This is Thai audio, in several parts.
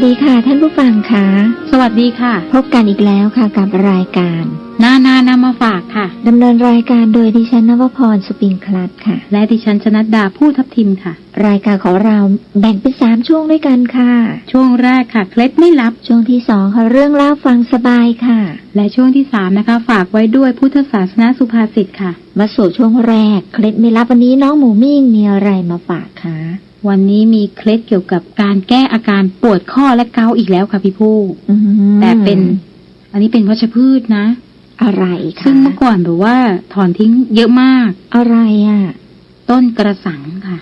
สดีค่ะ ท่านผู้ฟังค่ะสวัสดีค่ะ พบกันอีกแล้วค่ะกับรายการนานานำมาฝากค่ะดำเนินรายการโดยดิฉันนวพรสุปิงคลัดค่ะ และดิฉันชนัดดาผู้ทับทิมค่ะ รายการของเราแบ่งเป็นสามช่วงด้วยกันค่ะ ช่วงแรกค่ะ เคล็ดไม่ลับ ช่วงที่สองค่ะเรื่องเล่าฟังสบายค่ะ และช่วงที่สามนะคะ ฝากไว้ด้วยพุทธศาสนาสุภาษิตค่ะ มาสู่ช่วงแรก เคล็ดไม่ลับวันนี้น้องหมูมิ่งมีอะไรมาฝากคะ วันนี้มีเคล็ดเกี่ยวกับการแก้อาการปวดข้อและเกาต์อีกแล้วค่ะพี่ผู้อืมแต่เป็น อันนี้เป็นวัชพืชนะ อะไรคะซึ่งเมื่อก่อนแบบว่า ถอนทิ้งเยอะมาก อะไรอะ ต้นกระสังค่ะ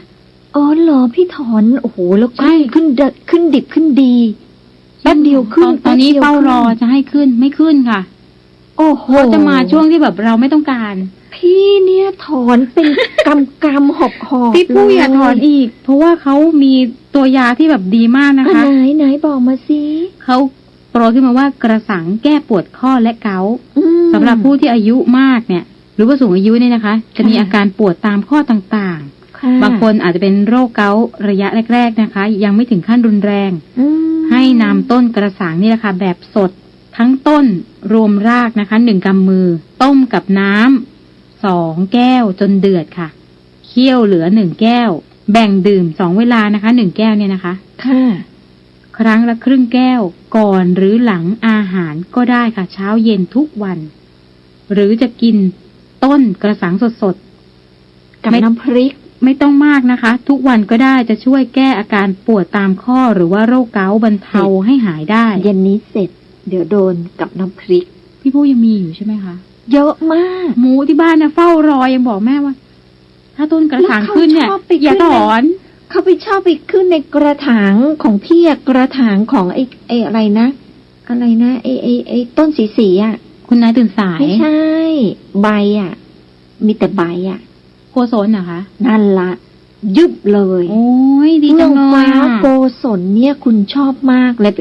อ๋อเหรอพี่ถอนโอ้โหแล้วใช่ขึ้นขึ้นเดขึ้นดิบขึ้นดีแป๊บเดียวขึ้นตอนตอนนี้แป๊บดียวเฝ้ารอขึ้นจะให้ขึ้นไม่ขึ้นค่ะ โอ้โหเขาจะมาช่วงที่แบบเราไม่ต้องการ พี่เนี่ยถอนเป็นกำกำหอบหอบพี่ผู้เลอย่าถอนอีก เพราะว่าเขามีตัวยาที่แบบดีมากนะอะคะ ไหนไหนบอกมาสิเขาโปรยขึ้นมาว่ากระสังแก้ปวดข้อและเกาต์อืมสำหรับผู้ที่อายุมากเนี่ย หรือว่าสูงอายุเนี่ยนะคะ จะมีค่ะอาการปวดตามข้อต่างค่ะๆบางคนอาจจะเป็นโรคเกาต์ระยะแรก ๆนะคะ ยังไม่ถึงขั้นรุนแรงอืมให้นำต้นกระสังนี่แหละค่ะแบบสดทั้งต้นรวมรากนะคะหนึ่งกำมือ ต้มกับน้ำ สองแก้วจนเดือดค่ะ เคี่ยวเหลือหนึ่งแก้ว แบ่งดื่มสองเวลานะคะหนึ่งแก้วเนี่ยนะคะ ค่ะ ครั้งละครึ่งแก้วก่อนหรือหลังอาหารก็ได้ค่ะ เช้าเย็นทุกวัน หรือจะกินต้นกระสังสดกับไม่น้ำพริกๆไม่ต้องมากนะคะ ทุกวันก็ได้จะช่วยแก้อาการปวดตามข้อหรือว่าโรคเกาต์บรรเทาให้หายได้ เย็นนี้เสร็จ เดี๋ยวโดนกับน้ำพริก พี่ผู้ยังมีอยู่ใช่ไหมคะ เยอะมาก หมูที่บ้านนะเฝ้ารอยังบอกแม่ว่า ถ้าต้นกระถางขึ้นเนี่ยแล้วเขาชอบไปอย่าขึ้นถในอนเขาไปชอบไปขึ้นในกระถางของพี่อะกระถางของไอ้ไอ้อะไรนะ อะไรนะไอ้ไอ้ไอ้ต้นสีสีๆอะคุณนายตื่นสายไม่ใช่ ใบอะมีแต่ใบอะโกศลนะคะนั่นละยุบเลย โอ้ยดีเฟื่จัองงเลยฟ้าอะโกศลเนี่ยคุณชอบมากเลย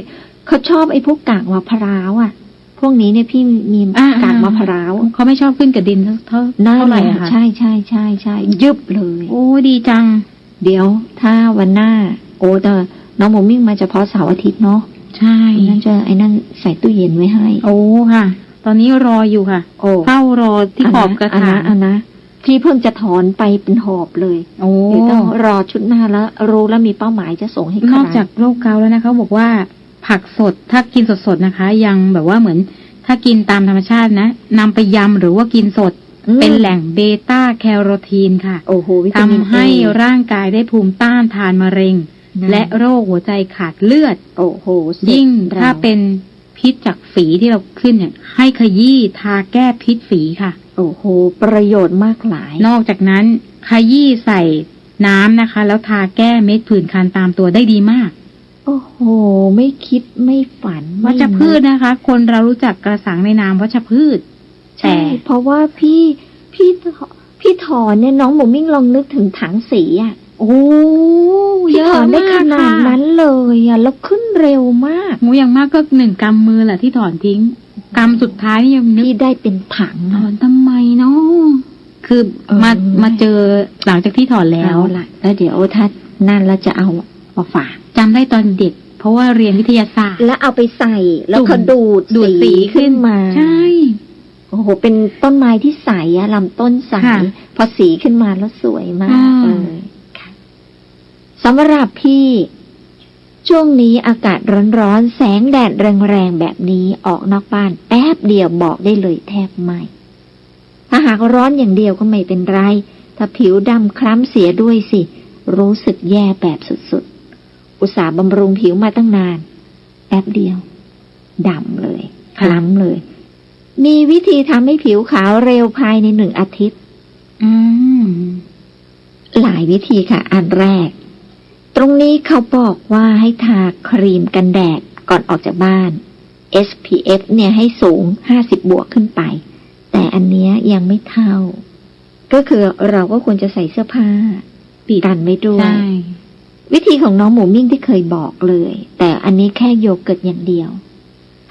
เขาชอบไอ้พวกกากมะพร้าวอะ พวกนี้เนี่ยพี่มีอ่ากากมะพร้าวเขาไม่ชอบขึ้นกับดินเท่าเท่านั่นเท่าไหแหร่ละอะคะใช่ใช่ใช่ใช่ยุบเลย โอ้ดีจัง เดี๋ยวถ้าวันหน้า โอ้แต่น้องหมูมิ่งมาเฉพาะเสาร์อาทิตย์เนาะใช่ไอ้นั่นจะไอ้นั่นใส่ตู้เย็นไว้ให้ โอ้ค่ะ ตอนนี้รออยู่ค่ะ โอ้เฝ้ารอที่ขอบกระอันถานะงอันนะพี่เพิ่งจะถอนไปเป็นหอบเลยโอ้เดี๋ยวต้องรอชุดหน้าแล้วรู้แล้วมีเป้าหมายจะส่งให้ใครนอกจากโรคเกาต์แล้วนะคะบอกว่า ผักสด ถ้ากินสดๆนะคะ ยังแบบว่าเหมือน ถ้ากินตามธรรมชาตินะนำไปยำหรือว่ากินสดอืมเป็นแหล่งเบต้าแคโรทีนค่ะ โอ้โหวิทำตามินให้เอร่างกายได้ภูมิต้านทานมะเร็งนะและโรคหัวใจขาดเลือด โอ้โหเสร็จยิ่งรถ้าเป็นพิษจากฝีที่เราขึ้นเนี่ย ให้ขยี้ทาแก้พิษฝีค่ะ โอ้โห ประโยชน์มากหลาย นอกจากนั้น ขยี้ใส่น้ำนะคะ แล้วทาแก้เม็ดผื่นคันตามตัวได้ดีมาก โอ้โห ไม่คิดไม่ฝันวัชพืชไม่นึกนะคะ คนเรารู้จักกระสังในนามวัชพืชใช่แต่เพราะว่าพี่พี่พี่ถอนเนี่ยน้องหมูมิ่งลองนึกถึงถังสีอะ โอ้พี่เยถอะอนได้มาขกนาค่ะดนั้นเลยอะแล้วขึ้นเร็วมากหมูอย่างมากก็หนึ่งกำมือแหละที่ถอนทิ้งกำสุดท้ายนี่ยังนึกพี่ได้เป็นถังถอนทำไมเนาะคือเออมามาเจอหลังจากที่ถอนแล้แล้ววล่ะแล้วเดี๋ยวถ้านั่นแล้วจะเอามาฝาก จำได้ตอนเด็ก เพราะว่าเรียนวิทยาศาสตร์ แล้วเอาไปใส่ แล้วจุ่มก็ดูดดูดสีขึ้ขึ้นนมา ใช่ โอ้โห เป็นต้นไม้ที่ใสอะลำต้นใสค่ะพอสีขึ้นมาแล้วสวยมากอ่าเลยค่ะสำหรับพี่ช่วงนี้อากาศร้อนๆ แสงแดดแรงๆ แบบนี้ออกนอกบ้านแป๊บเดียวบอกได้เลยแทบไม่ ถ้าหากร้อนอย่างเดียวก็ไม่เป็นไร ถ้าผิวดำคล้ำเสียด้วยสิ รู้สึกแย่แบบสุดๆ อุตส่าห์บำรุงผิวมาตั้งนานแป๊บเดียวดำเลยคล้ำเลย มีวิธีทำให้ผิวขาวเร็วภายในหนึ่งอาทิตย์อืมหลายวิธีค่ะ อันแรก ตรงนี้เขาบอกว่าให้ทาครีมกันแดดก่อนออกจากบ้าน SPF เนี่ยให้สูง50บวกขึ้นไป แต่อันเนี้ยยังไม่เท่า ก็คือเราก็ควรจะใส่เสื้อผ้าปิดกันไว้ด้วยใช่ วิธีของน้องหมูมิ่งที่เคยบอกเลย แต่อันนี้แค่โยเกิร์ตอย่างเดียว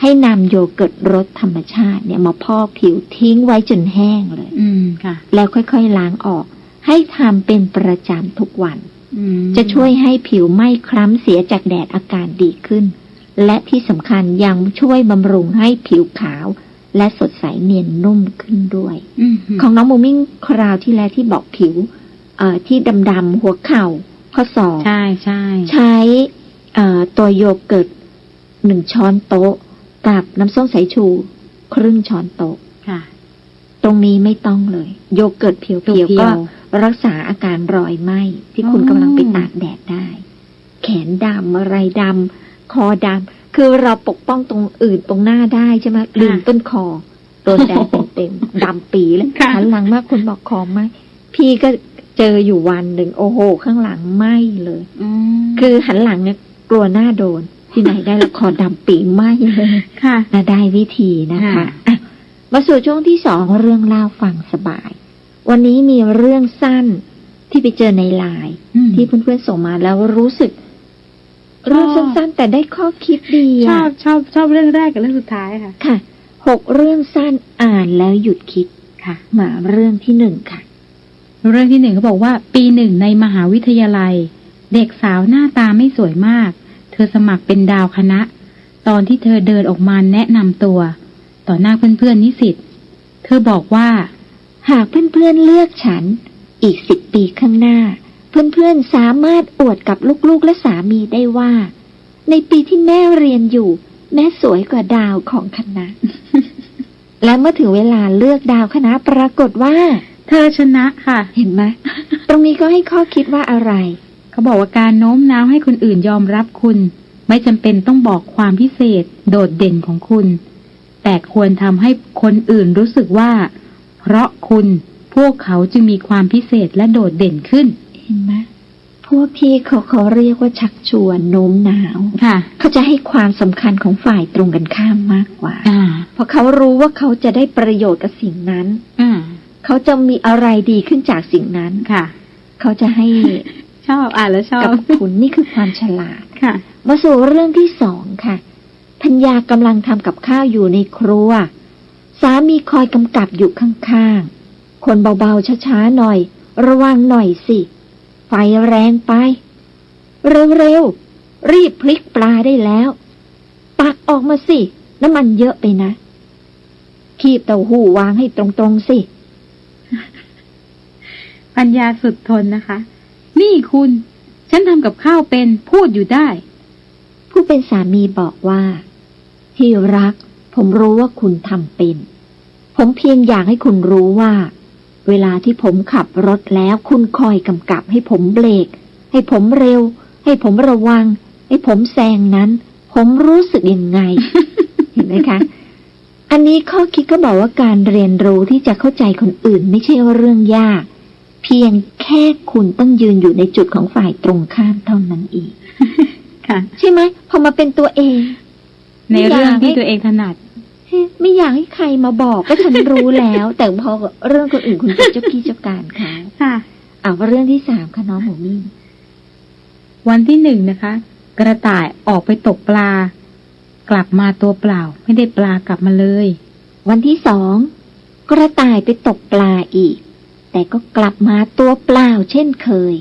ให้นำโยเกิร์ตรสธรรมชาติเนี่ยมาพอกผิวทิ้งไว้จนแห้งเลย อืมค่ะ แล้วค่อยๆล้างออก ให้ทำเป็นประจำทุกวันอืมจะช่วยให้ผิวไม่คล้ำเสียจากแดดอาการดีขึ้น และที่สำคัญยังช่วยบำรุงให้ผิวขาว และสดใสเนียนนุ่มขึ้นด้วยอืมของน้องมูมิ่งคราวที่แล้วที่บอกผิวเอ่อที่ดำๆหัวเข่า ข้อศอกใช่ใช่ใช้เอ่อตัวโยเกิร์ตหนึ่งช้อนโต๊ะ กับน้ำส้มสายชู ครึ่งช้อนโต๊ะค่ะ ตรงนี้ไม่ต้องเลย โยเกิร์ตเพียวเพีๆยวก็ๆรักษาอาการรอยไหมที่คุณอ๋อกำลังไปตากแดดได้ แขนดำอะไรดำคอดำคือเราปกป้องตรงอื่นตรงหน้าได้ใช่ไหมลืมต้นคอโดนแดดเต็มๆดำปีเลยค่ะหันหลังมากคุณบอกคอไหมพี่ก็ เจออยู่วันหนึ่งโอ้โห ข้างหลังไหมเลยอืมคือหันหลังเนี่ยกลัวหน้าโดน ที่ไหนได้ละคอดำปีไหมเลยค่ะนะได้วิธีนะคะค่ะอะมาสู่ช่วงที่สองเรื่องเล่าฟังสบาย วันนี้มีเรื่องสั้นที่ไปเจอในไลน์อืมที่เพื่อนๆส่งมาแล้วรู้สึกเรื่องสั้นๆแต่ได้ข้อคิดดีชออะบชอบชอบเรื่องแรกกับเรื่องสุดท้ายค่ะ ค่ะหกเรื่องสั้นอ่านแล้วหยุดคิดค่ะมาเรื่องที่หนึ่งค่ะ เรื่องที่หนึ่งเขาบอกว่า ปีหนึ่งในมหาวิทยาลัย เด็กสาวหน้าตาไม่สวยมาก เธอสมัครเป็นดาวคณะ ตอนที่เธอเดินออกมาแนะนำตัว ต่อหน้าเพื่อนๆนิสิตเธอบอกว่า หากเพื่อนๆเลือกฉัน อีกสิบปีข้างหน้า เพื่อนๆสามารถอวดกับลูกๆและสามีได้ว่า ในปีที่แม่เรียนอยู่ แม่สวยกว่าดาวของคณะ และเมื่อถึงเวลาเลือกดาวคณะปรากฏว่า เธอชนะค่ะ เห็นไหมตรงนี้ก็ให้ข้อคิดว่าอะไร เขาบอกว่าการโน้มน้าวให้คนอื่นยอมรับคุณ ไม่จำเป็นต้องบอกความพิเศษ โดดเด่นของคุณ แต่ควรทำให้คนอื่นรู้สึกว่า เพราะคุณพวกเขาจึงมีความพิเศษและโดดเด่นขึ้น เห็นไหมพวกที่เขาเขาเรียกว่าชักชวนโน้มน้าวค่ะ เขาจะให้ความสำคัญของฝ่ายตรงกันข้ามมากกว่าอ่าเพราะเขารู้ว่าเขาจะได้ประโยชน์กับสิ่งนั้นอ่า เขาจะมีอะไรดีขึ้นจากสิ่งนั้นค่ะ เขาจะให้ชอบอ่านแล้วชอบกับคุณนี่คือความฉลาดค่ะมาสู่เรื่องที่สองค่ะพัญญากำลังทำกับข้าวอยู่ในครัว สามีคอยกำกับอยู่ข้างๆ คนเบาๆช้าๆหน่อย ระวังหน่อยสิ ไฟแรงไป เร็วๆ รีบพลิกปลาได้แล้วตักออกมาสิ น้ำมันเยอะไปนะ คีบเต้าหู้วางให้ตรงๆสิ ปัญญาสุดทนนะคะ นี่คุณ ฉันทำกับข้าวเป็นพูดอยู่ได้ ผู้เป็นสามีบอกว่า ที่รัก ผมรู้ว่าคุณทำเป็น ผมเพียงอยากให้คุณรู้ว่า เวลาที่ผมขับรถแล้วคุณคอยกำกับให้ผมเบรกให้ผมเร็ว ให้ผมระวัง ให้ผมแซงนั้น ผมรู้สึกยังไง เห็นไหมคะอันนี้ข้อคิดก็บอกว่าการเรียนรู้ที่จะเข้าใจคนอื่นไม่ใช่เรื่องยาก เพียงแค่คุณต้องยืนอยู่ในจุดของฝ่ายตรงข้ามเท่านั้นเองค่ะ ใช่ไหมพอมาเป็นตัวเอง ในเรื่องที่ไม่อยากให้ตัวเองถนัดเฮ้ไม่อยากให้ใครมาบอกก็ฉันรู้แล้ว แต่พอเรื่องคนอื่นคุณเป็นเจ้ากี้เจ้าการเขาค่ะอ่าเรื่องที่สามค่ะน้องหมูมิ่งวันที่หนึ่งนะคะ กระต่ายออกไปตกปลา กลับมาตัวเปล่า ไม่ได้ปลากลับมาเลย วันที่สองกระต่ายไปตกปลาอีก แต่ก็กลับมาตัวเปล่าเช่นเคย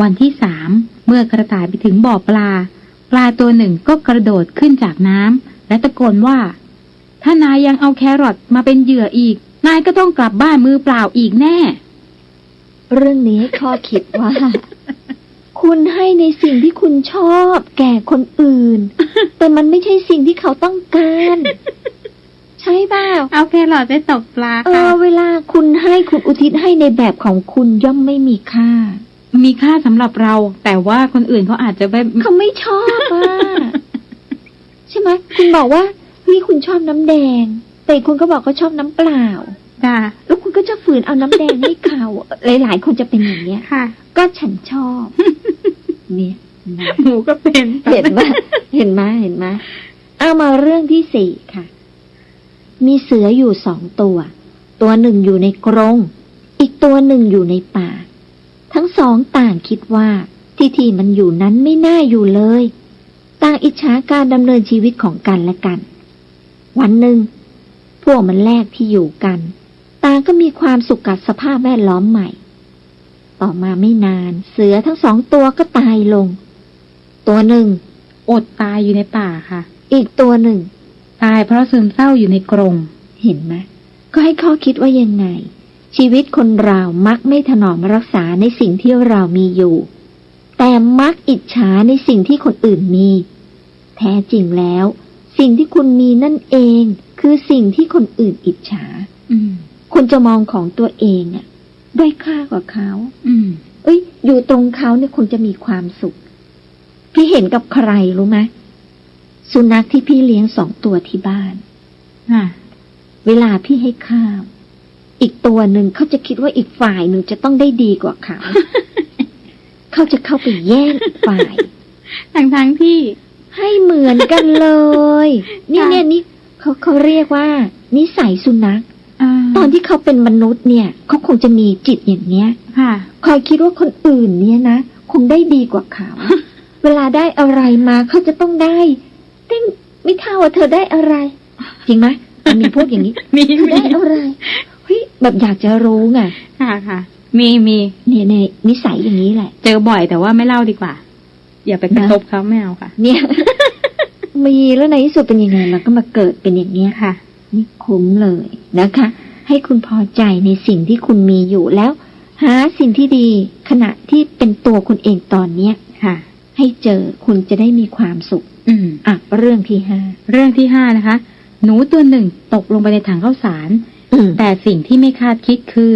วันที่สามเมื่อกระต่ายไปถึงบ่อปลา ปลาตัวหนึ่งก็กระโดดขึ้นจากน้ำและตะโกนว่า ถ้านายยังเอาแครอทมาเป็นเหยื่ออีก นายก็ต้องกลับบ้านมือเปล่าอีกแน่ เรื่องนี้ข้อคิดว่า คุณให้ในสิ่งที่คุณชอบ แก่คนอื่น แต่มันไม่ใช่สิ่งที่เขาต้องการ ใช่เปล่าเอาแครอทไปตกปลาเอค่ะ อเวลาคุณให้คุณอุทิศให้ในแบบของคุณย่อมไม่มีค่า มีค่าสำหรับเรา แต่ว่าคนอื่นเขาอาจจะไม่ เขาไม่ชอบอะ ใช่ไหมคุณบอกว่าเฮ้ยคุณชอบน้ำแดง แต่อีกคุณก็บอกเขาชอบน้ำเปล่า ค่ะแล้วคุณก็จะฝืนเอาน้ำแดงให้เขาหลาย ๆ คนจะเป็นอย่างเนี้ย ค่ะ ก็ฉันชอบ เนี่ยนะหมูก็เป็น เห็นไหมเห็นไหมเห็นไหมเอามาเรื่องที่สี่ค่ะ มีเสืออยู่สองตัว ตัวหนึ่งอยู่ในกรง อีกตัวหนึ่งอยู่ในป่า ทั้งสองต่างคิดว่าที่ที่มันอยู่นั้นไม่น่าอยู่เลย ต่างอิจฉาการดำเนินชีวิตของกันและกัน วันหนึ่ง พวกมันแลกที่อยู่กัน ต่างก็มีความสุขกับสภาพแวดล้อมใหม่ ต่อมาไม่นานเสือทั้งสองตัวก็ตายลง ตัวหนึ่ง อดตายอยู่ในป่าค่ะ อีกตัวหนึ่ง ตายเพราะซึมเศร้าอยู่ในกรง เห็นไหมก็ให้ข้อคิดว่ายังไง ชีวิตคนเรามักไม่ถนอมรักษาในสิ่งที่เรามีอยู่ แต่มักอิจฉาในสิ่งที่คนอื่นมี แท้จริงแล้ว สิ่งที่คุณมีนั่นเอง คือสิ่งที่คนอื่นอิจฉา อืม คุณจะมองของตัวเองอะด้อยค่ากว่าเขาอืม เอ้ย อยู่ตรงเขาเนี่ยคุณจะมีความสุข พี่เห็นกับใครรู้ไหม สุนัขที่พี่เลี้ยงสองตัวที่บ้านค่ะเวลาพี่ให้ข้าว อีกตัวหนึ่งเขาจะคิดว่าอีกฝ่ายหนึ่งจะต้องได้ดีกว่าเขา เขาจะเข้าไปแย่งอีกฝ่ายทั้งทั้งๆที่ให้เหมือนกันเลยเนี่ยค่ะเนี่ยนี่เขาเขาเรียกว่า นิสัยสุนัขาตอนที่เขาเป็นมนุษย์เนี่ยเขาคงจะมีจิตอย่างเนี้ยค่ะคอยคิดว่าคนอื่นเนี่ยนะคงได้ดีกว่าเขา เวลาได้อะไรมาเขาจะต้องได้ ได้ไม่เท่าว่าเธอได้อะไร จริงไหมมันมีพวกอย่างนี้มีเธอมีได้อะไรเฮ้ยแบบอยากจะรู้ไงค่ะค่ะ มีมีเนี่ยในนิสัยอย่างนี้แหละ เจอบ่อยแต่ว่าไม่เล่าดีกว่า อย่าไปกระทบเขาไม่เอาค่ะ เนี่ย มีแล้วในที่สุดเป็นยังไงมันก็มาเกิดเป็นอย่างเนี้ยค่ะ นี่คุ้มเลยนะคะ ให้คุณพอใจในสิ่งที่คุณมีอยู่แล้ว หาสิ่งที่ดีขณะที่เป็นตัวคุณเองตอนเนี้ยค่ะ ให้เจอคุณจะได้มีความสุข อืมอะ เรื่องที่ห้าเรื่องที่ห้านะคะ หนูตัวหนึ่งตกลงไปในถังข้าวสาร อืมแต่สิ่งที่ไม่คาดคิดคือ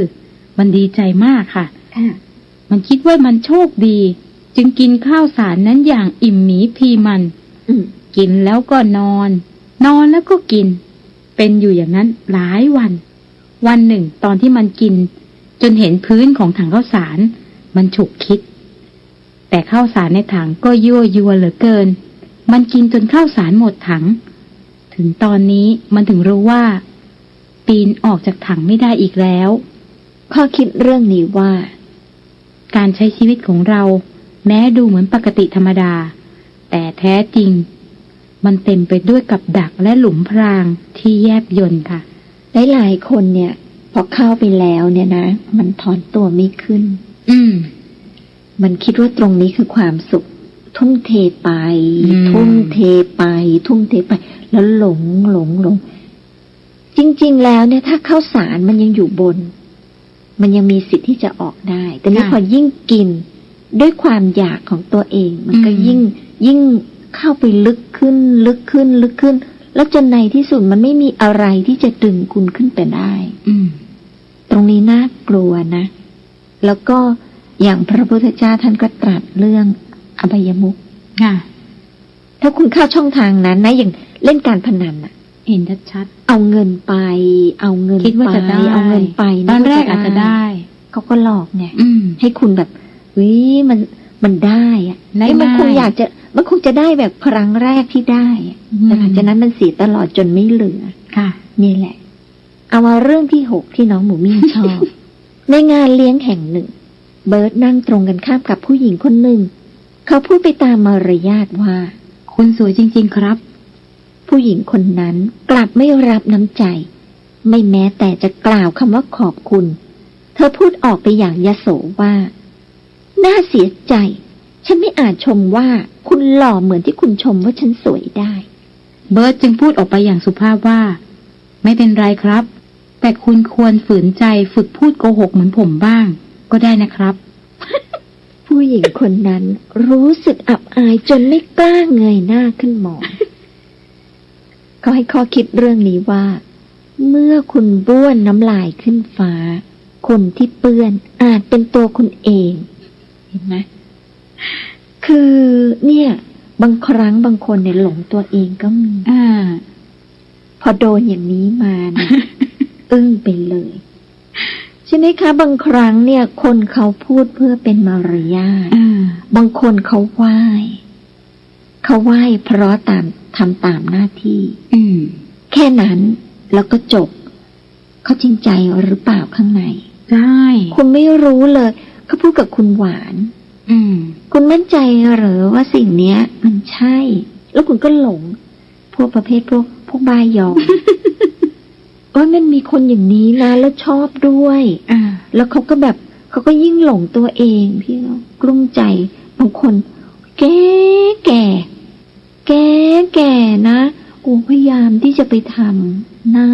มันดีใจมากค่ะ ค่ะมันคิดว่ามันโชคดี จึงกินข้าวสารนั้นอย่างอิ่มหมีพีมัน อืมกินแล้วก็นอน นอนแล้วก็กิน เป็นอยู่อย่างนั้นหลายวัน วันหนึ่งตอนที่มันกิน จนเห็นพื้นของถังข้าวสาร มันฉุกคิด แต่ข้าวสารในถังก็ยั่วยัวเหลือเกิน มันกินจนข้าวสารหมดถัง ถึงตอนนี้มันถึงรู้ว่า ปีนออกจากถังไม่ได้อีกแล้ว ข้อคิดเรื่องนี้ว่า การใช้ชีวิตของเรา แม้ดูเหมือนปกติธรรมดา แต่แท้จริง มันเต็มไปด้วยกับดักและหลุมพรางที่แยบยนค่ะหลายๆคนเนี่ย พอเข้าไปแล้วเนี่ยนะ มันถอนตัวไม่ขึ้น อืม มันคิดว่าตรงนี้คือความสุข ทุ่มเทไปอืมทุ่มเทไป ทุ่มเทไป แล้วหลงหลงหลง จริง ๆ แล้วเนี่ย ถ้าข้าวสารมันยังอยู่บน มันยังมีสิทธิ์ที่จะออกได้ แต่นี่ค่ะพอยิ่งกินด้วยความอยากของตัวเอง มันก็อืมยิ่งยิ่งเข้าไปลึกขึ้น ลึกขึ้น ลึกขึ้น แล้วจนในที่สุดมันไม่มีอะไรที่จะดึงคุณขึ้นไปได้อืมตรงนี้น่ากลัวนะ แล้วก็อย่างพระพุทธเจ้าท่านก็ตรัสเรื่อง อบายมุขค่ะถ้าคุณเข้าช่องทางนั้นนะอย่างเล่นการพนันอะเห็นชัดเอาเงินไป เอาเงินคิดว่าจะไปได้เอาเงินไปๆตอนแรกอาจจะได้เขาก็หลอกไงอืมให้คุณแบบเฮ้ยมันมันได้อะได้เอ้ยมันคงง่ายอยากจะมันคงจะได้แบบครั้งแรกที่ได้อะอืมแต่หลังจากนั้นมันเสียตลอดจนไม่เหลือค่ะ นี่แหละ เอามาเรื่องที่หกที่น้องหมูมิ่งชอบ ในงานเลี้ยงแห่งหนึ่ง เบิร์ตนั่งตรงกันข้ามกับผู้หญิงคนหนึ่ง เขาพูดไปตามมารยาทว่า คุณสวยจริง ๆ ครับ ผู้หญิงคนนั้นกลับไม่รับน้ำใจ ไม่แม้แต่จะกล่าวคำว่าขอบคุณ เธอพูดออกไปอย่างยโสว่า น่าเสียใจ ฉันไม่อาจชมว่าคุณหล่อเหมือนที่คุณชมว่าฉันสวยได้ เบิร์ตจึงพูดออกไปอย่างสุภาพว่า ไม่เป็นไรครับ แต่คุณควรฝืนใจฝึกพูดโกหกเหมือนผมบ้าง ก็ได้นะครับ ผู้หญิงคนนั้นรู้สึกอับอายจนไม่กล้าเงยหน้าขึ้นมองก็ให้ข้อคิดเรื่องนี้ว่า เมื่อคุณบ้วนน้ำลายขึ้นฟ้า คนที่เปื้อนอาจเป็นตัวคุณเอง เห็นไหมคือเนี่ย บางครั้งบางคนเนี่ยหลงตัวเองก็มีอ่า พอโดนอย่างนี้มาเนี่ยอึ้งไปเลย ใช่ไหมคะ บางครั้งเนี่ย คนเขาพูดเพื่อเป็นมารยาทอ่าบางคนเขาไหว้เขาไหว้เพราะตามทำตามหน้าที่ อืมแค่นั้นแล้วก็จบ เขาจริงใจหรือเปล่าข้างในได้คุณไม่รู้เลยเขาพูดกับคุณหวาน อืม คุณมั่นใจเหรือว่าสิ่งเนี้ย มันใช่ แล้วคุณก็หลง พวกประเภทพวกพวกบายอม ว่ามันมีคนอย่างนี้นะแล้วชอบด้วยอ่าแล้วเขาก็แบบเขาก็ยิ่งหลงตัวเอง พี่เนาะกลุ้มใจบางคน แก่แก่ แก่แก่นะกูพยายามที่จะไปทำหน้า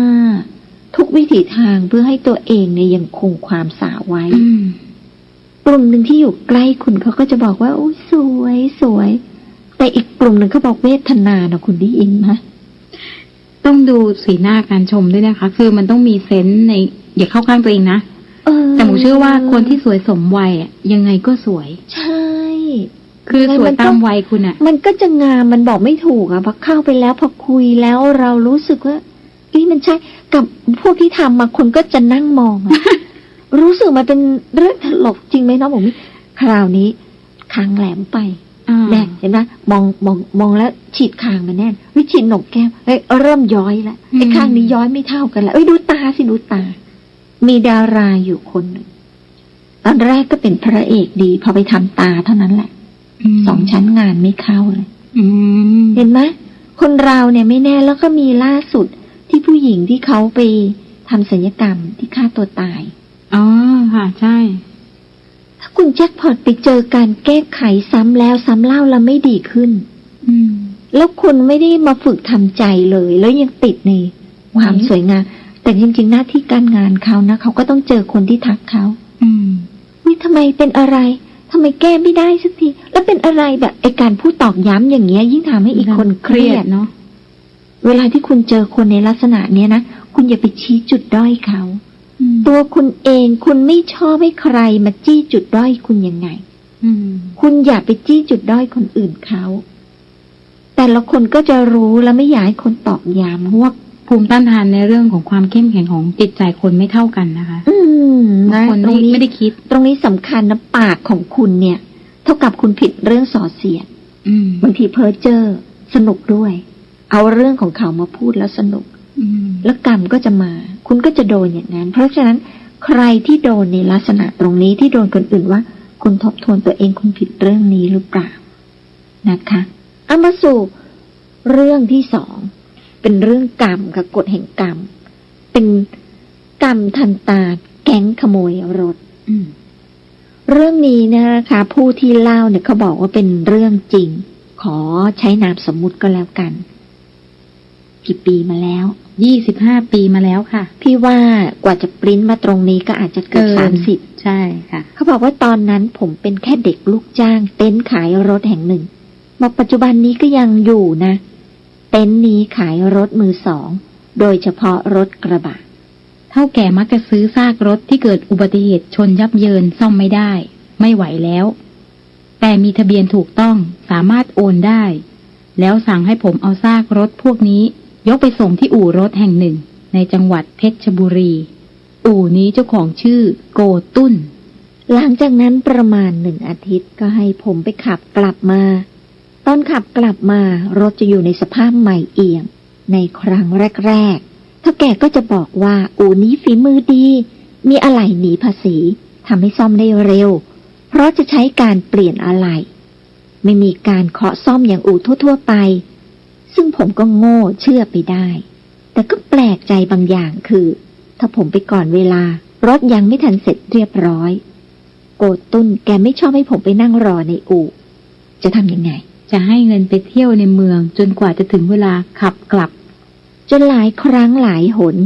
ทุกวิถีทางเพื่อให้ตัวเองเนี่ยยังคงความสาวไว้อืมกลุ่มหนึ่งที่อยู่ใกล้คุณเขาก็จะบอกว่าโอ้ยสวยสวย แต่อีกกลุ่มหนึ่งเขาบอกเวทนานะคุณได้ยินไหม ต้องดูสีหน้าการชมด้วยนะคะ คือมันต้องมีเซนส์ใน อย่าเข้าข้างตัวเองนะเออแต่หมูเชื่อว่าคนที่สวยสมวัยอะยังไงก็สวย ใช่คือสวยมันตาต้มองวัยคุณอะมันก็จะงามมันบอกไม่ถูกอะพอเข้าไปแล้วพอคุยแล้วเรารู้สึกว่าเอ้ยมันใช่กับพวกที่ทำมาคนก็จะนั่งมองอะรู้สึกมันเป็นเรื่องตลกจริงไหมน้องผมคราวนี้คางแหลมไปอ่า แน่เห็นไหมมองมองมองแล้วฉีดคางมาแน่นวิฉีดหนกแก้มเอ้ยเริ่มย้อยแล้วไอ้ข้างนี้ย้อยไม่เท่ากันแล้วเอ้ยดูตาสิดูตา มีดาราอยู่คนหนึ่งตอนแรกก็เป็นพระเอกดี พอไปทำตาเท่านั้นแหละมสองชั้นงานไม่เข้าเลยอืมเห็นไหมคนเราเนี่ยไม่แน่แล้วก็มีล่าสุดที่ผู้หญิงที่เขาไปทำศัลยกรรมที่ฆ่าตัวตาย อ๋อ ค่ะ ใช่ถ้า คุณแจ็คพอตไปเจอการแก้ไขซ้ำแล้วซ้ำเล่าแล้วไม่ดีขึ้นอืมแล้วคุณไม่ได้มาฝึกทำใจเลย แล้วยังติดในความอืมสวยงามแต่จริงๆหน้าที่การงานเขานะเขาก็ต้องเจอคนที่ทักเขาอืมวิทำไมเป็นอะไรทำไมแก้ไม่ได้สักที แล้วเป็นอะไรแบบไอการพูดตอกย้ำอย่างเงี้ย ยิ่งทำให้อีกคนเครียดเนาะเวลาที่คุณเจอคนในลักษณะเนี้ยนะ คุณอย่าไปชี้จุดด้อยเขาอืม ตัวคุณเองคุณไม่ชอบให้ใครมาจี้จุดด้อยคุณยังไงอืมคุณอย่าไปจี้จุดด้อยคนอื่นเขา แต่ละคนก็จะรู้แล้วไม่อยากให้คนตอกย้ำว่าภูมิต้านทานในเรื่องของความเข้มแข็งของจิตใจคนไม่เท่ากันนะคะ อืมบางนะคนตรไม่งนี้ไม่ได้คิด ตรงนี้สำคัญนะปากของคุณเนี่ย เท่ากับคุณผิดเรื่องส่อเสียดอืมบางทีเพ้อเจอสนุกด้วย เอาเรื่องของเขามาพูดแล้วสนุกอืม แล้วกรรมก็จะมา คุณก็จะโดนอย่างนั้น เพราะฉะนั้นใครที่โดนในลักษณะตรงนี้ที่โดนคนอื่นว่า คุณทบทวนตัวเองคุณผิดเรื่องนี้หรือเปล่านะคะเอามาสู่เรื่องที่สองเป็นเรื่องกรรมกับกฎแห่งกรรม เป็นกรรมทันตาแก๊งขโมยรถเรื่องนี้นะคะ ผู้ที่เล่าเนี่ยเขาบอกว่าเป็นเรื่องจริง ขอใช้นามสมมุติก็แล้วกัน กี่ปีมาแล้วยี่สิบห้าปีมาแล้วค่ะ พี่ว่ากว่าจะปริ้นมาตรงนี้ก็อาจจะเกินสามสิบใช่ค่ะ เขาบอกว่าตอนนั้นผมเป็นแค่เด็กลูกจ้าง เต็นท์ขายรถแห่งหนึ่งบอกปัจจุบันนี้ก็ยังอยู่นะ เต็นท์นี้ขายรถมือสอง โดยเฉพาะรถกระบะ เท่าแก่มักจะซื้อซากรถที่เกิดอุบัติเหตุชนยับเยินซ่อมไม่ได้ ไม่ไหวแล้ว แต่มีทะเบียนถูกต้องสามารถโอนได้ แล้วสั่งให้ผมเอาซากรถพวกนี้ ยกไปส่งที่อู่รถแห่งหนึ่ง ในจังหวัดเพชรบุรี อู่นี้เจ้าของชื่อโกตุ้น หลังจากนั้นประมาณหนึ่งอาทิตย์ก็ให้ผมไปขับกลับมา ตอนขับกลับมารถจะอยู่ในสภาพใหม่เอี่ยม ในครั้งแรกๆเท่าแก่ก็จะบอกว่าอู่นี้ฝีมือดี มีอะไหล่หนีภาษีทำให้ซ่อมได้เร็ว เพราะจะใช้การเปลี่ยนอะไหล่ไม่มีการเคาะซ่อมอย่างอู่ทั่ว ๆ ไป ซึ่งผมก็โง่เชื่อไปได้ แต่ก็แปลกใจบางอย่างคือ ถ้าผมไปก่อนเวลารถยังไม่ทันเสร็จเรียบร้อย โกตุ้นแกไม่ชอบให้ผมไปนั่งรอในอู่จะทำยังไง จะให้เงินไปเที่ยวในเมือง จนกว่าจะถึงเวลาขับกลับ จนหลายครั้งหลายหน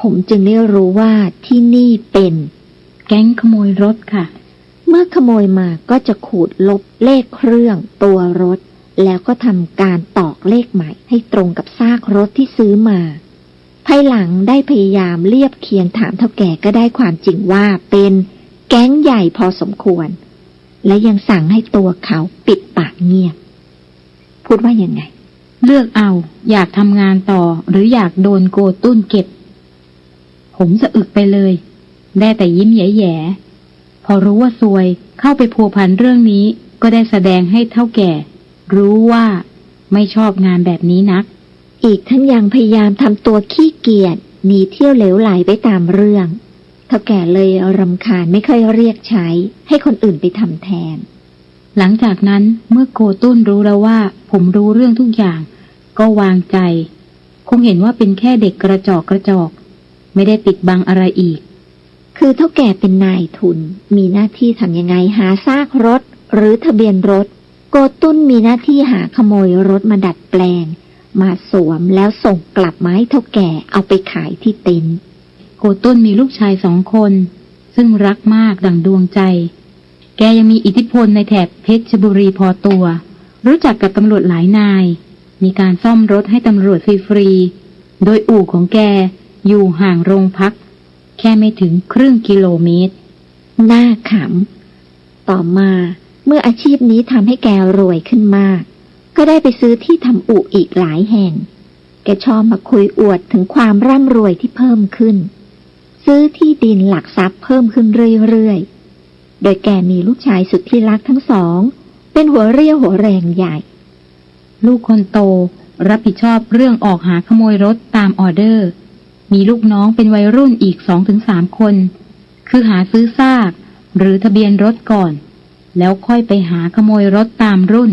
ผมจึงได้รู้ว่าที่นี่เป็น แก๊งขโมยรถค่ะ เมื่อขโมยมาก็จะขูดลบเลขเครื่องตัวรถ แล้วก็ทำการตอกเลขใหม่ให้ตรงกับซากรถที่ซื้อมา ภายหลังได้พยายามเรียบเคียงถามเท่าแก่ก็ได้ความจริงว่าเป็นแก๊งใหญ่พอสมควร และยังสั่งให้ตัวเขาปิดปากเงียบ พูดว่ายังไง เลือกเอา อยากทำงานต่อหรืออยากโดนโกตุ้นเก็บ ผมสะอึกไปเลย ได้แต่ยิ้มแย่ๆพอรู้ว่าซวยเข้าไปพัวพันเรื่องนี้ก็ได้แสดงให้เท่าแก่ รู้ว่าไม่ชอบงานแบบนี้นัก อีกทั้งยังพยายามทำตัวขี้เกียจหนีเที่ยวเหลวไหลไปตามเรื่องเท่าแก่เลยรำคาญไม่ค่อยเรียกใช้ ให้คนอื่นไปทำแทน หลังจากนั้นเมื่อโกตุ้นรู้แล้วว่า ผมรู้เรื่องทุกอย่าง ก็วางใจ คงเห็นว่าเป็นแค่เด็กกระจอกกระจอก ไม่ได้ปิดบังอะไรอีก คือเท่าแก่เป็นนายทุน มีหน้าที่ทำยังไงหาซากรถ หรือทะเบียนรถ โกตุ้นมีหน้าที่หาขโมยรถมาดัดแปลง มาสวมแล้วส่งกลับมาให้เท่าแก่เอาไปขายที่เต็นท์โกต้นมีลูกชายสองคน ซึ่งรักมากดั่งดวงใจ แกยังมีอิทธิพลในแถบเพชรบุรีพอตัว รู้จักกับตำรวจหลายนาย มีการซ่อมรถให้ตำรวจฟรีๆ โดยอู่ของแกอยู่ห่างโรงพัก แค่ไม่ถึงครึ่งกิโลเมตร หน้าขำ ต่อมา เมื่ออาชีพนี้ทำให้แกรวยขึ้นมาก ก็ได้ไปซื้อที่ทำอู่อีกหลายแห่ง แกชอบมาคุยอวดถึงความร่ำรวยที่เพิ่มขึ้น ซื้อที่ดินหลักทรัพย์เพิ่มขึ้นเรื่อยๆ โดยแกมีลูกชายสุดที่รักทั้งสอง เป็นหัวเรี่ยวหัวแรงใหญ่ ลูกคนโตรับผิดชอบเรื่องออกหาขโมยรถตามออเดอร์ มีลูกน้องเป็นวัยรุ่นอีกสองถึงสามคน คือหาซื้อซาก หรือทะเบียนรถก่อน แล้วค่อยไปหาขโมยรถตามรุ่น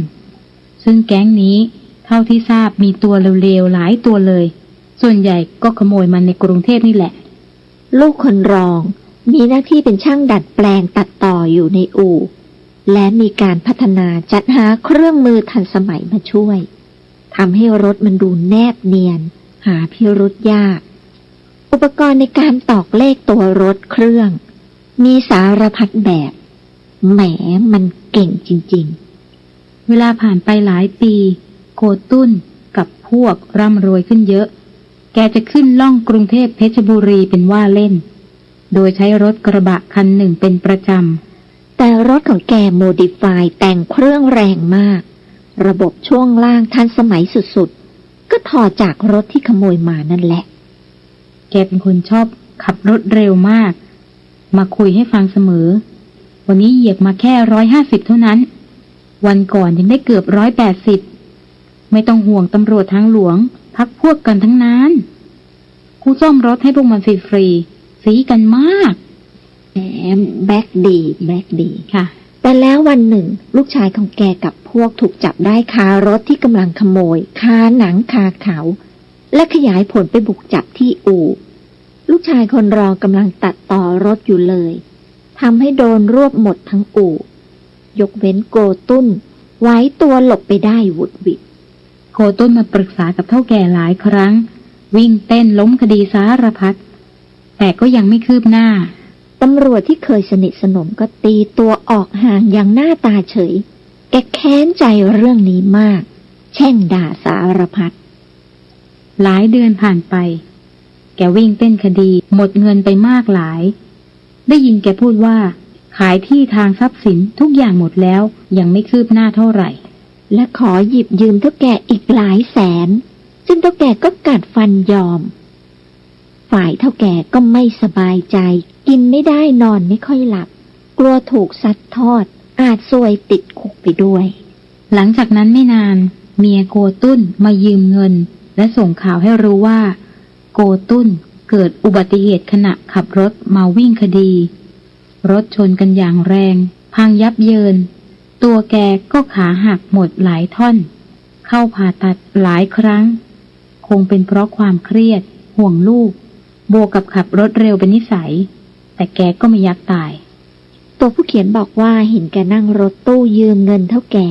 ซึ่งแก๊งนี้เท่าที่ทราบมีตัวเร็วๆหลายตัวเลย ส่วนใหญ่ก็ขโมยมันในกรุงเทพนี่แหละ ลูกคนรอง มีหน้าที่เป็นช่างดัดแปลงตัดต่ออยู่ในอู่ และมีการพัฒนาจัดหาเครื่องมือทันสมัยมาช่วยทำให้รถมันดูแนบเนียน หาพิรุษยาก อุปกรณ์ในการตอกเลขตัวรถเครื่อง มีสารพัดแบบ แหมมันเก่งจริง ๆ เวลาผ่านไปหลายปีโกตุ้นกับพวกร่ำรวยขึ้นเยอะ แกจะขึ้นล่องกรุงเทพเพชรบุรีเป็นว่าเล่น โดยใช้รถกระบะคันหนึ่งเป็นประจๆแต่รถของแกโมดิฟายแต่งเครื่องแรงมาก ระบบช่วงล่างทันสมัยสุดๆ ก็ถอดจากรถที่ขโมยมานั่นแหละ แกเป็นคนชอบขับรถเร็วมาก มาคุยให้ฟังเสมอ วันนี้เหยียบมาแค่ร้อยห้าสิบเท่านั้น วันก่อนยังได้เกือบร้อยแปดสิบ ไม่ต้องห่วงตำรวจทางหลวง พักพวกกันทั้งนั้นกูซ่อมรถให้พวกมันฟรีๆสีกันมากแหมแบ็กดีแบ็กดีค่ะ แต่แล้ววันหนึ่ง ลูกชายของแกกับพวกถูกจับได้คารถที่กำลังขโมย คาหนังคาเขา และขยายผลไปบุกจับที่อู่ ลูกชายคนรองกำลังตัดต่อรถอยู่เลย ทำให้โดนรวบหมดทั้งอู่ ยกเว้นโกตุ้น ไว้ตัวหลบไปได้หวุดหวิดโกต้นมาปรึกษากับเท่าแก่หลายครั้ง วิ่งเต้นล้มคดีสารพัดแต่ก็ยังไม่คืบหน้าตำรวจที่เคยสนิทสนมก็ตีตัวออกห่างอย่างหน้าตาเฉย แกแค้นใจเรื่องนี้มาก แช่งด่าสารพัดหลายเดือนผ่านไป แกวิ่งเต้นคดีหมดเงินไปมากหลาย ได้ยินแกพูดว่า ขายที่ทางทรัพย์สินทุกอย่างหมดแล้ว ยังไม่คืบหน้าเท่าไหร่ และขอหยิบยืมเท่าแกอีกหลายแสน ซึ่งเท่าแกก็กัดฟันยอม ฝ่ายเท่าแก่ก็ไม่สบายใจ กินไม่ได้นอนไม่ค่อยหลับ กลัวถูกซัดทอด อาจซวยติดคุกไปด้วย หลังจากนั้นไม่นาน เมียโกตุ้นมายืมเงิน และส่งข่าวให้รู้ว่า โกตุ้น เกิดอุบัติเหตุขณะขับรถมาวิ่งคดี รถชนกันอย่างแรง พังยับเยิน ตัวแกก็ขาหักหมดหลายท่อน เข้าผ่าตัดหลายครั้ง คงเป็นเพราะความเครียด ห่วงลูกบวกกับขับรถเร็วเป็นนิสัย แต่แกก็ไม่ยักตาย ตัวผู้เขียนบอกว่าเห็นแกนั่งรถตู้ยืมเงินเท่าแก่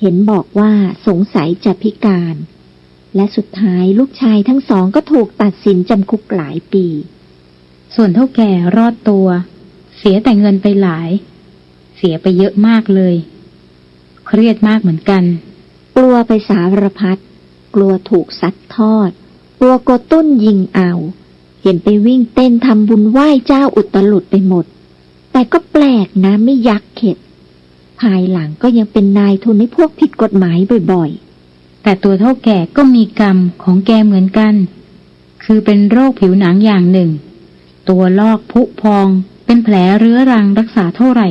เห็นบอกว่าสงสัยจะพิการ และสุดท้ายลูกชายทั้งสองก็ถูกตัดสินจำคุกหลายปี ส่วนเท่าแก่รอดตัว เสียแต่เงินไปหลาย เสียไปเยอะมากเลย เครียดมากเหมือนกัน กลัวไปสารพัดกลัวถูกซัดทอด กลัวโกตุ้นยิงเอา เห็นไปวิ่งเต้นทำบุญไหว้เจ้าอุตลุดไปหมด แต่ก็แปลกนะไม่ยักเข็ด ภายหลังก็ยังเป็นนายทุนให้พวกผิดกฎหมายบ่อย แต่ตัวเท่าแก่ก็มีกรรมของแกเหมือนกัน คือเป็นโรคผิวหนังอย่างหนึ่ง ตัวลอกพุพอง เป็นแผลเรื้อรังรักษาเท่าไหร่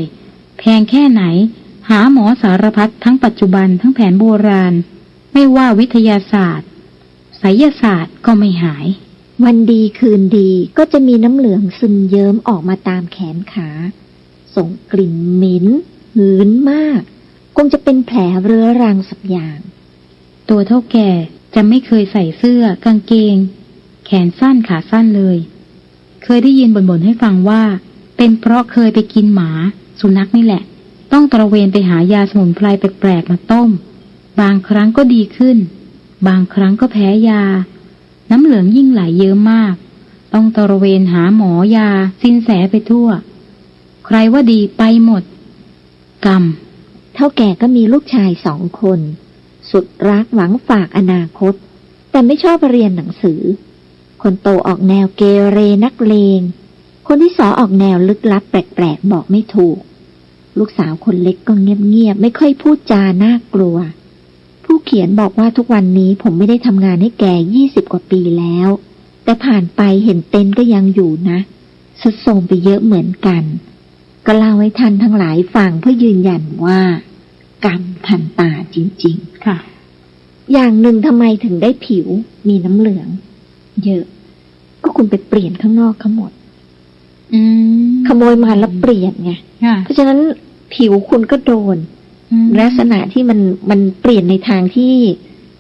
แพงแค่ไหน หาหมอสารพัดทั้งปัจจุบันทั้งแผนโบราณ ไม่ว่าวิทยาศาสตร์ไสยศาสตร์ก็ไม่หาย วันดีคืนดีก็จะมีน้ำเหลืองซึมเยิ้มออกมาตามแขนขา ส่งกลิ่นเหม็นหืนมาก คงจะเป็นแผลเรื้อรังสักอย่าง ตัวเท่าแก่จะไม่เคยใส่เสื้อกางเกง แขนสั้นขาสั้นเลย เคยได้ยินบ่นๆให้ฟังว่า เป็นเพราะเคยไปกินหมา สุนัขนี่แหละ ต้องตระเวนไปหายาสมุนไพรแปลกๆมาต้ม บางครั้งก็ดีขึ้น บางครั้งก็แพ้ยา น้ำเหลืองยิ่งไหลเยอะมาก ต้องตระเวนหาหมอยาสินแสไปทั่ว ใครว่าดีไปหมด กรรมเท่าแก่ก็มีลูกชายสองคน สุดรักหวังฝากอนาคต แต่ไม่ชอบเรียนหนังสือ คนโตออกแนวเกเรนักเลง คนที่สองออกแนวลึกลับแปลกๆบอกไม่ถูก ลูกสาวคนเล็กก็เงียบๆไม่ค่อยพูดจาน่ากลัว ผู้เขียนบอกว่าทุกวันนี้ผมไม่ได้ทำงานให้แกยี่สิบกว่าปีแล้ว แต่ผ่านไปเห็นเต็นก็ยังอยู่นะสุดโทรมไปเยอะเหมือนกัน ก็เล่าให้ท่านทั้งหลายฟังเพื่อยืนยันว่า กรรมทันตาจริงค่ะๆอย่างหนึ่งทำไมถึงได้ผิวมีน้ำเหลือง เยอะ ก็คุณไปเปลี่ยนข้างนอกเขาหมดอืมขโมยมาแล้วเปลี่ยนไงค่ะเพราะฉะนั้นผิวคุณก็โดนอืมลักษณะที่มันมันเปลี่ยนในทางที่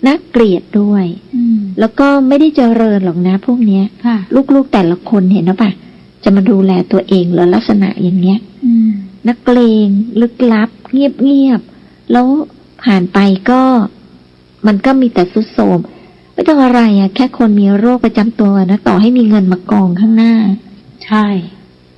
น่าเกลียดด้วยอืมแล้วก็ไม่ได้เจริญหรอกนะพวกเนี้ยค่ะลูกๆแต่ละคนเห็นนะปะจะมาดูแลตัวเองเหรอลักษณะอย่างเนี้ยอืมนักเลงลึกลับ เงียบเงียบๆ แล้วผ่านไปก็ มันก็มีแต่สุดโทรมไม่ต้องอะไรอะ่ะแค่คนมีโรคประจำตัวนะต่อให้มีเงินมากองข้างหน้า ใช่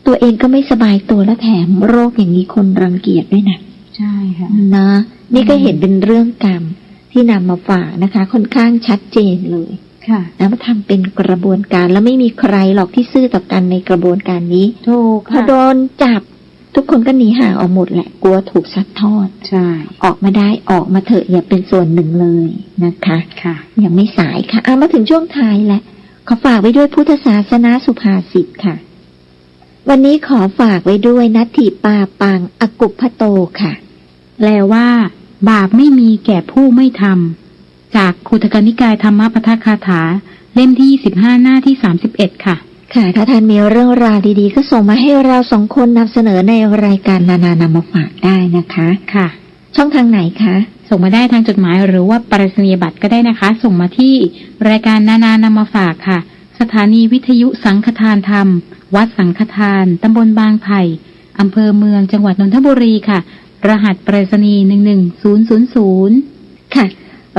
ตัวเองก็ไม่สบายตัวและแถมโรคอย่างนี้คนรังเกียจด้วยนะใช่ค่ะนะ นี่ก็เห็นเป็นเรื่องกรรมที่นำมาฝากนะคะ ค่อนข้างชัดเจนเลย ค่ะนะมาทำเป็นกระบวนการแล้วไม่มีใครหรอกที่ซื่อต่อกันในกระบวนการนี้ถูกพอโดนจับ ทุกคนก็หนีห่างออกหมดแหละ กลัวถูกซัดทอด ใช่ ออกมาได้ออกมาเถอะอย่าเป็นส่วนหนึ่งเลยนะคะค่ะยังไม่สายค่ะอะมาถึงช่วงท้ายแล้วขอฝากไว้ด้วยพุทธศาสนาสุภาษิตค่ะ วันนี้ขอฝากไว้ด้วยนัตถิปาปังอกุปพโตค่ะ แปลว่า บาปไม่มีแก่ผู้ไม่ทำจากคุตกนิกายธรรมปทคาถา เล่มที่25หน้าที่31ค่ะ ค่ะถ้าท่านมีเรื่องราวดีๆ ก็ส่งมาให้เราสองคนนำเสนอในรายการนานานำมาฝากได้นะคะค่ะ ช่องทางไหนคะ ส่งมาได้ทางจดหมายหรือว่าปรษณียบัตรก็ได้นะคะ ส่งมาที่รายการนานานำมาฝากค่ะ สถานีวิทยุสังฆทานธรรม วัดสังฆทานตำบลบางไผ่อำเภอเมืองจังหวัดนนทบุรีค่ะ รหัสไปรษณีย์11000ค่ะ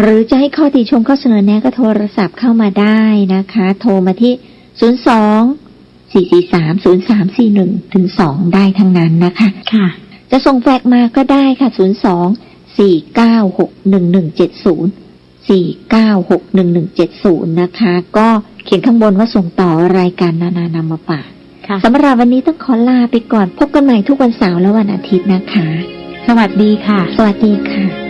หรือจะให้ข้อติชมข้อเสนอแนะก็โทรศัพท์เข้ามาได้นะคะ โทรมาที่ 02 443 0341 ถึง 2 ได้ทั้งนั้นนะคะ ค่ะ จะส่งแฟกซ์มาก็ได้ค่ะ 02 496 1170 496 1170 นะคะ ก็เขียนข้างบนว่าส่งต่อรายการนานานำมาฝากค่ะสำหรับวันนี้ต้องขอลาไปก่อน พบกันใหม่ทุกวันเสาร์และวันอาทิตย์นะคะ สวัสดีค่ะ สวัสดีค่ะ